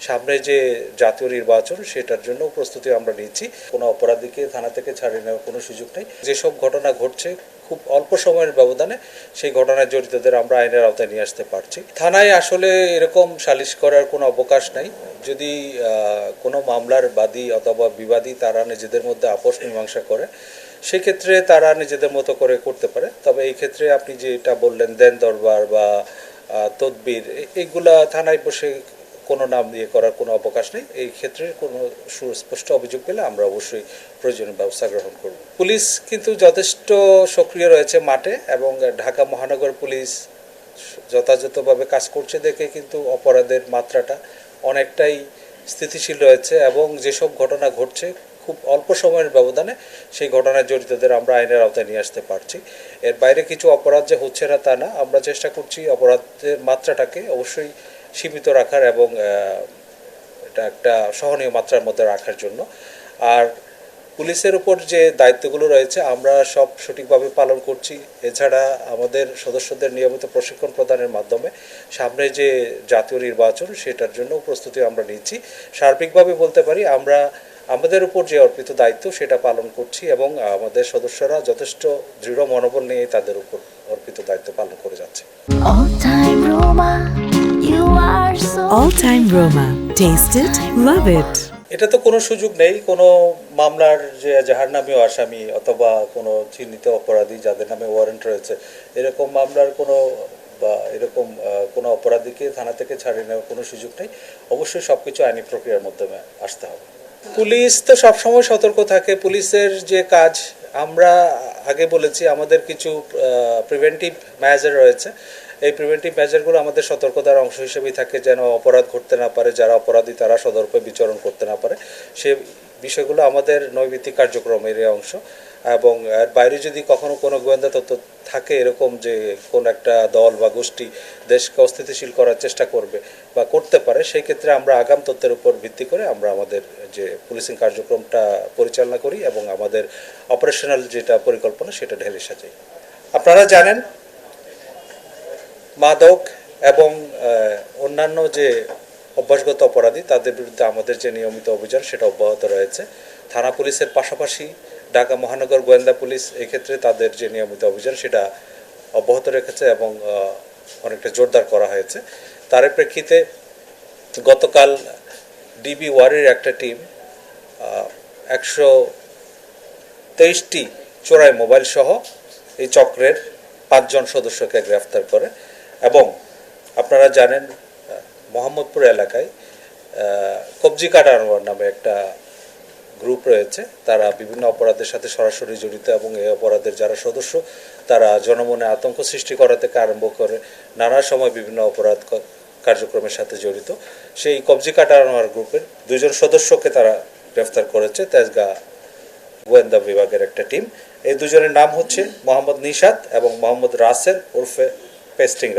সামনে যে জাতীয় নির্বাচন, সেটার জন্য প্রস্তুতি আমরা নিচ্ছি। কোনো অপরাধীকে থানা থেকে ছাড়িয়ে নেওয়ার কোনো সুযোগ নেই। যেসব ঘটনা ঘটছে, খুব অল্প সময়ের ব্যবধানে সেই ঘটনায় জড়িতদের আমরা আইনের আওতায় নিয়ে আসতে পারছি। থানায় আসলে এরকম সালিশ করার কোনো অবকাশ নাই। যদি কোনো মামলার বাদী অথবা বিবাদী তারা নিজেদের মধ্যে আপোষ মীমাংসা করে, সেক্ষেত্রে তারা নিজেদের মতো করে করতে পারে। তবে এই ক্ষেত্রে আপনি যেটা বললেন, দেন দরবার বা তদবির এগুলা থানায় বসে কোনো নাম দিয়ে করার কোনো অবকাশ নেই। এই ক্ষেত্রে কোনো সুস্পষ্ট অভিযোগ পেলে আমরা অবশ্যই প্রয়োজনীয় ব্যবস্থা গ্রহণ করব। পুলিশ কিন্তু যথেষ্ট সক্রিয় রয়েছে মাঠে এবং ঢাকা মহানগর পুলিশ যথাযথভাবে কাজ করছে দেখে কিন্তু অপরাধের মাত্রাটা অনেকটাই স্থিতিশীল রয়েছে এবং যেসব ঘটনা ঘটছে খুব অল্প সময়ের ব্যবধানে সেই ঘটনায় জড়িতদের আমরা আইনের আওতায় নিয়ে আসতে পারছি। এর বাইরে কিছু অপরাধ যে হচ্ছে না তা না, আমরা চেষ্টা করছি অপরাধের মাত্রাটাকে অবশ্যই সীমিত রাখার এবং এটা একটা সহনীয় মাত্রার মধ্যে রাখার জন্য। আর পুলিশের উপর যে দায়িত্বগুলো রয়েছে, আমরা সব সঠিকভাবে পালন করছি। এছাড়া আমাদের সদস্যদের নিয়মিত প্রশিক্ষণ প্রদানের মাধ্যমে সামনে যে জাতীয় নির্বাচন, সেটার জন্য প্রস্তুতি আমরা নিচ্ছি। সার্বিকভাবে বলতে পারি, আমরা আমাদের উপর যে অর্পিত দায়িত্ব, সেটা পালন করছি এবং আমাদের সদস্যরা যথেষ্ট দৃঢ় মনোবল নিয়ে তাদের উপর অর্পিত দায়িত্ব পালন করে যাচ্ছে। All Time Roma. Taste it, love it. এটা তো কোনো সুযোগ নেই কোনো মামলার যে যাহার নামেও আসামি অথবা কোনো চিহ্নিত অপরাধী যাদের নামে ওয়ারেন্ট রয়েছে এরকম মামলার কোনো বা এরকম কোনো অপরাধীকে থানা থেকে ছাড়িয়ে নেওয়ার কোনো সুযোগ নেই অবশ্যই সব কিছু আইনি প্রক্রিয়ার মাধ্যমে আসতে হবে পুলিশ তো সবসময় সতর্ক থাকে পুলিশের যে কাজ আমরা আগে বলেছি আমাদের কিছু প্রিভেন্টিভ মেজার রয়েছে এই প্রিভেন্টিভ মেজারগুলো আমাদের সতর্কতার অংশ হিসেবেই থাকে, যেন অপরাধ ঘটতে না পারে, যারা অপরাধী তারা সদর্পে বিচরণ করতে না পারে। সে বিষয়গুলো আমাদের নৈমিত্তিক কার্যক্রমের অংশ। এবং এর বাইরে যদি কখনো কোনো গোয়েন্দা তথ্য থাকে এরকম যে কোন একটা দল বা গোষ্ঠী দেশকে অস্থিতিশীল করার চেষ্টা করবে বা করতে পারে, সেই ক্ষেত্রে আমরা আগাম তথ্যের উপর ভিত্তি করে আমরা আমাদের যে পুলিশিং কার্যক্রমটা পরিচালনা করি এবং আমাদের অপারেশনাল যেটা পরিকল্পনা সেটা ঢেলে সাজাই। আপনারা জানেন মাদক এবং অন্যান্য যে অভ্যাসগত অপরাধী, তাদের বিরুদ্ধে আমাদের যে নিয়মিত অভিযান, সেটা অব্যাহত রয়েছে। থানা পুলিশের পাশাপাশি ঢাকা মহানগর গোয়েন্দা পুলিশ এক্ষেত্রে তাদের যে নিয়মিত অভিযান, সেটা অব্যাহত রেখেছে এবং অনেকটা জোরদার করা হয়েছে। তার প্রেক্ষিতে গতকাল ডিবি ওয়ারির একটা টিম একশো তেইশটি চোরাই মোবাইল সহ এই চক্রের পাঁচজন সদস্যকে গ্রেফতার করে। এবং আপনারা জানেন মোহাম্মদপুর এলাকায় কবজি কাটা নামে একটা গ্রুপ রয়েছে। তারা বিভিন্ন অপরাধের সাথে সরাসরি জড়িত এবং এই অপরাধের যারা সদস্য, তারা জনমনে আতঙ্ক সৃষ্টি করা থেকে আরম্ভ করে নানা সময় বিভিন্ন অপরাধ কার্যক্রমের সাথে জড়িত। সেই কবজি কাটা আনোয়ার গ্রুপের দুজন সদস্যকে তারা গ্রেফতার করেছে, তেজগাঁ গোয়েন্দা বিভাগের একটা টিম। এই দুজনের নাম হচ্ছে মোহাম্মদ নিশাত এবং মোহাম্মদ রাসেল ওরফে পেস্টিং